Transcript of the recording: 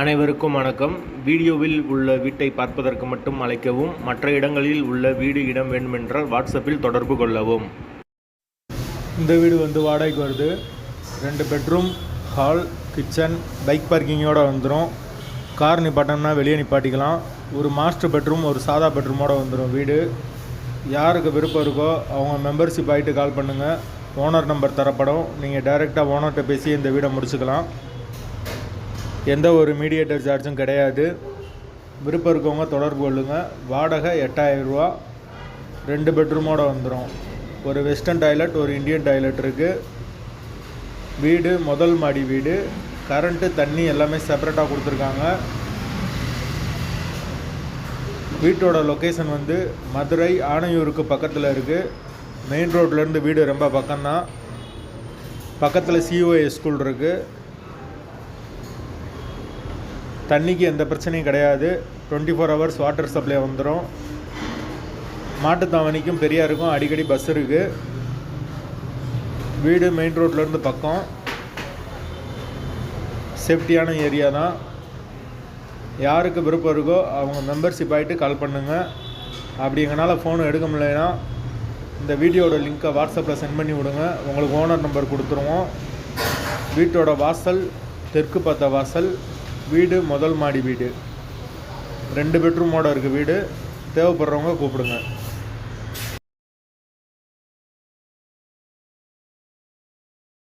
அனைவருக்கும் வணக்கம். வீடியோவில் உள்ள வீட்டை பார்ப்பதற்கு மட்டும் அழைக்கவும் மற்ற இடங்களில் உள்ள வீடு இடம் வேண்டுமென்றால் வாட்ஸ்அப்பில் தொடர்பு கொள்ளவும். இந்த வீடு வந்து வாடகைக்கு வருது. ரெண்டு பெட்ரூம் ஹால் கிச்சன் பைக் பார்க்கிங்கோடு வந்துடும் கார் நிப்பாட்டம்னா வெளியே நிப்பாட்டிக்கலாம். ஒரு மாஸ்டர் பெட்ரூம் ஒரு சாதா பெட்ரூமோடு வந்துடும் வீடு. யாருக்கு விருப்பம் இருக்கோ அவங்க மெம்பர்ஷிப் ஆகிட்டு கால் பண்ணுங்கள் ஓனர் நம்பர் தரப்படும். நீங்கள் டைரெக்டாக ஓனர்கிட்ட பேசி இந்த வீடை முடிச்சுக்கலாம். எந்த ஒரு மீடியேட்டர் சார்ஜும் கிடையாது. விருப்பம் இருக்கவங்க தொடர்பு கொள்ளுங்கள் வாடகை எட்டாயிரம் ரூபா. ரெண்டு பெட்ரூமோட வந்துடும் ஒரு வெஸ்டர்ன் டாய்லெட் ஒரு இந்தியன் டாய்லெட் இருக்குது வீடு முதல் மாடி வீடு. கரண்ட்டு தண்ணி எல்லாமே செப்பரேட்டாக கொடுத்துருக்காங்க. வீட்டோட லொக்கேஷன் வந்து மதுரை ஆணையூருக்கு பக்கத்தில் இருக்குது மெயின் ரோட்லேருந்து வீடு ரொம்ப பக்கம்தான். பக்கத்தில் சிஓஏ ஸ்கூல் இருக்குது தண்ணிக்கு எந்த பிரச்சனையும் கிடையாது. Twenty four hours water supply வந்துடும் மாட்டுத்தாவணிக்கும் பெரியாருக்கும் அடிக்கடி பஸ் இருக்குது வீடு மெயின் ரோட்லேருந்து பக்கம். சேஃப்டியான ஏரியா தான். யாருக்கு விருப்பம் இருக்கோ அவங்க மெம்பர்ஷிப் ஆகிட்டு கால் பண்ணுங்கள் அப்படி எங்களால் ஃபோன் எடுக்க முடியலைன்னா இந்த வீடியோட லிங்க்கை வாட்ஸ்அப்பில் சென்ட் பண்ணி விடுங்க. உங்களுக்கு ஓனர் நம்பர் கொடுத்துருவோம். வீட்டோட வாசல் தெற்கு பார்த்த வாசல் வீடு முதல் மாடி வீடு. ரெண்டு பெட்ரூமோட இருக்குது வீடு. தேவைப்படுறவங்க கூப்பிடுங்க.